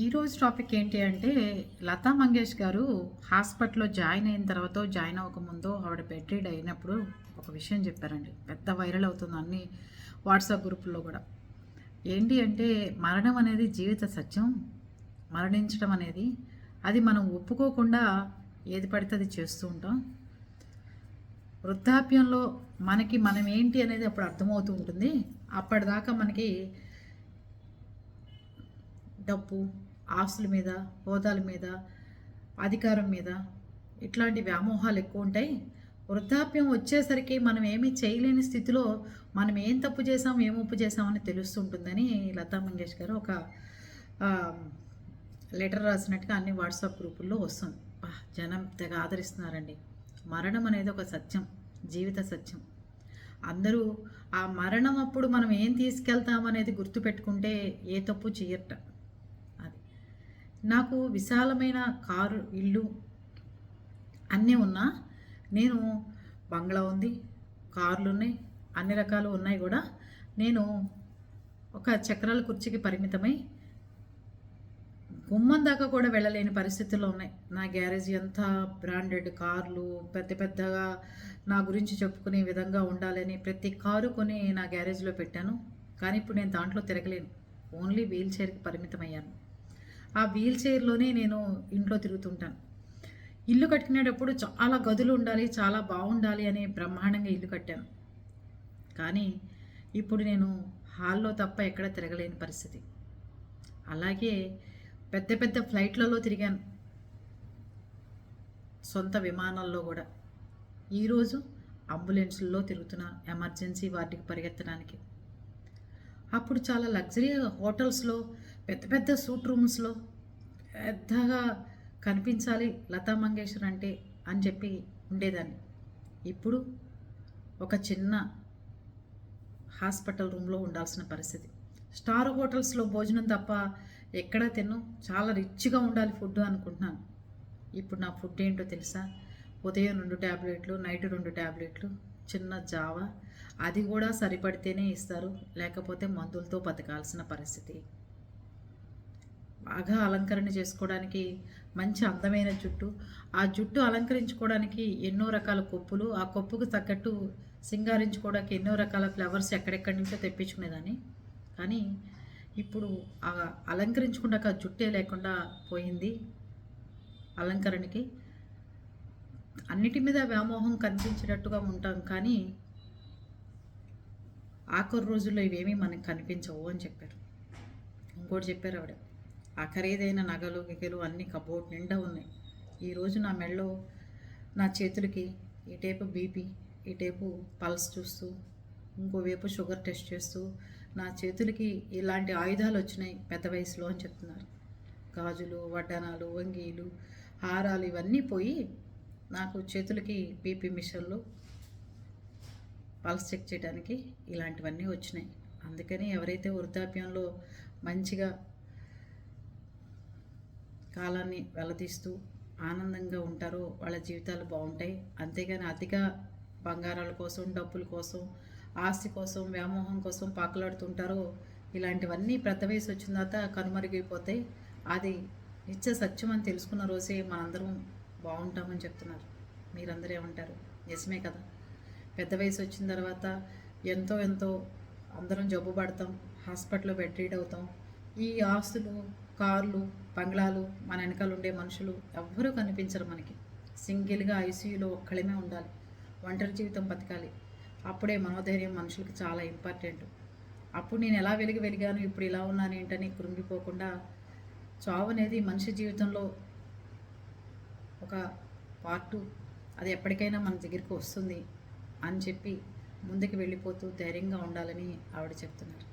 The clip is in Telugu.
ఈరోజు టాపిక్ ఏంటి అంటే లతా మంగేష్ గారు హాస్పిటల్లో జాయిన్ అయిన తర్వాత జాయిన్ అవ్వకముందు ఆవిడ బెడ్ రీడ్ అయినప్పుడు ఒక విషయం చెప్పారండి. పెద్ద వైరల్ అవుతుంది అన్ని వాట్సాప్ గ్రూపుల్లో కూడా. ఏంటి అంటే మరణం అనేది జీవిత సత్యం. మరణించడం అనేది అది మనం ఒప్పుకోకుండా ఏది పడితే అది చేస్తూ ఉంటాం. వృద్ధాప్యంలో మనకి మనం ఏంటి అనేది అప్పుడు అర్థమవుతూ ఉంటుంది. అప్పటిదాకా మనకి డబ్బు ఆస్తుల మీద హోదాల మీద అధికారం మీద ఇట్లాంటి వ్యామోహాలు ఎక్కువ ఉంటాయి. వృద్ధాప్యం వచ్చేసరికి మనం ఏమీ చేయలేని స్థితిలో మనం ఏం తప్పు చేసాం ఏం ఉప్పు చేసామని తెలుస్తుంటుందని లతా మంగేష్కర్ ఒక లెటర్ రాసినట్టుగా అన్ని వాట్సాప్ గ్రూపుల్లో వస్తుంది. జనం తెగ ఆదరిస్తున్నారండి. మరణం అనేది ఒక సత్యం జీవిత సత్యం. అందరూ ఆ మరణం అప్పుడు మనం ఏం తీసుకెళ్తామనేది గుర్తుపెట్టుకుంటే ఏ తప్పు చేయట నాకు విశాలమైన కారు ఇల్లు అన్నీ ఉన్నా నేను బంగ్లా ఉంది కార్లు ఉన్నాయి అన్ని రకాలు ఉన్నాయి కూడా నేను ఒక చక్రాల కుర్చీకి పరిమితమై గుమ్మం దాకా కూడా వెళ్ళలేని పరిస్థితుల్లో ఉన్నాయి. నా గ్యారేజ్ అంతా బ్రాండెడ్ కార్లు పెద్ద పెద్దగా నా గురించి చెప్పుకునే విధంగా ఉండాలని ప్రతి కారు కొని నా గ్యారేజ్లో పెట్టాను. కానీ ఇప్పుడు నేను దాంట్లో తిరగలేను. Only wheel చైర్కి పరిమితమయ్యాను. ఆ వీల్ చైర్లోనే నేను ఇంట్లో తిరుగుతుంటాను. ఇల్లు కట్టుకునేటప్పుడు చాలా గదులు ఉండాలి చాలా బాగుండాలి అని బ్రహ్మాండంగా ఇల్లు కట్టాను. కానీ ఇప్పుడు నేను హాల్లో తప్ప ఎక్కడ తిరగలేని పరిస్థితి. అలాగే పెద్ద పెద్ద ఫ్లైట్లలో తిరిగాను. సొంత విమానాల్లో కూడా. ఈరోజు అంబులెన్స్లలో తిరుగుతున్న ఎమర్జెన్సీ వార్డుకి పరిగెత్తడానికి. అప్పుడు చాలా లగ్జరీ హోటల్స్లో పెద్ద పెద్ద సూట్ రూమ్స్లో పెద్దగా కనిపించాలి లతా మంగేశ్వర్ అంటే అని చెప్పి ఉండేదాన్ని. ఇప్పుడు ఒక చిన్న హాస్పిటల్ రూమ్లో ఉండాల్సిన పరిస్థితి. స్టార్ హోటల్స్లో భోజనం తప్ప ఎక్కడ తిను చాలా రిచ్గా ఉండాలి ఫుడ్ అనుకుంటున్నాను. ఇప్పుడు నా ఫుడ్ ఏంటో తెలుసా? ఉదయం రెండు ట్యాబ్లెట్లు నైట్ రెండు ట్యాబ్లెట్లు చిన్న జావ. అది కూడా సరిపడితేనే ఇస్తారు. లేకపోతే మందులతో బతకాల్సిన పరిస్థితి. బాగా అలంకరణ చేసుకోవడానికి మంచి అందమైన జుట్టు. ఆ జుట్టు అలంకరించుకోవడానికి ఎన్నో రకాల కొప్పులు ఆ కొప్పుకు తగ్గట్టు సింగారించుకోవడానికి ఎన్నో రకాల ఫ్లవర్స్ ఎక్కడెక్కడి నుంచో తెప్పించుకునేదాన్ని. కానీ ఇప్పుడు ఆ అలంకరించుకున్నాక ఆ జుట్టే లేకుండా పోయింది అలంకరణకి. అన్నిటి మీద వ్యామోహం కనిపించేటట్టుగా ఉంటాం కానీ ఆఖరి రోజుల్లో ఇవేమీ మనకు కనిపించవు అని చెప్పారు. ఇంకోటి చెప్పారు ఆవిడ. ఆ ఖరీదైన నగలు గిగలు అన్ని కబోర్డ్ నిండా ఉన్నాయి. ఈరోజు నా మెడలో నా చేతులకి ఈ టైపు బీపీ ఈ టైపు పల్స్ చూస్తూ ఇంకోవైపు షుగర్ టెస్ట్ చేస్తూ నా చేతులకి ఇలాంటి ఆయుధాలు వచ్చినాయి పెద్ద వయసులో అని చెప్తున్నారు. గాజులు వడ్డనాలు వంగీలు హారాలు ఇవన్నీ పోయి నాకు చేతులకి బీపీ మిషన్లు పల్స్ చెక్ చేయడానికి ఇలాంటివన్నీ వచ్చినాయి. అందుకని ఎవరైతే వృద్ధాప్యంలో మంచిగా కాలాన్ని వెలదీస్తూ ఆనందంగా ఉంటారో వాళ్ళ జీవితాలు బాగుంటాయి. అంతేగాని అతిగా బంగారాల కోసం డబ్బుల కోసం ఆస్తి కోసం వ్యామోహం కోసం పాకులాడుతుంటారో ఇలాంటివన్నీ పెద్ద వయసు వచ్చిన తర్వాత కనుమరుగైపోతాయి. అది నిత్య సత్యం అని తెలుసుకున్న రోజే మనందరం బాగుంటామని చెప్తున్నారు. మీరందరూ ఏమంటారు? నిజమే కదా. పెద్ద వయసు వచ్చిన తర్వాత ఎంతో ఎంతో అందరం జబ్బు పడతాం హాస్పిటల్లో బెడ్ రీడ్ అవుతాం. ఈ ఆస్తులు కార్లు బంగ్లాలు మన వెనకాల ఉండే మనుషులు ఎవ్వరూ కనిపించరు మనకి. సింగిల్గా ఐసీయూలో ఒక్కళ్ళమే ఉండాలి. ఒంటరి జీవితం బతకాలి. అప్పుడే మనోధైర్యం మనుషులకు చాలా ఇంపార్టెంట్. అప్పుడు నేను ఎలా వెలిగి వెలిగాను ఇప్పుడు ఇలా ఉన్నాను ఏంటని కృంగిపోకుండా చావు అనేది మనిషి జీవితంలో ఒక పార్టు. అది ఎప్పటికైనా మన దగ్గరికి వస్తుంది అని చెప్పి ముందుకు వెళ్ళిపోతూ ధైర్యంగా ఉండాలని ఆవిడ చెప్తున్నారు.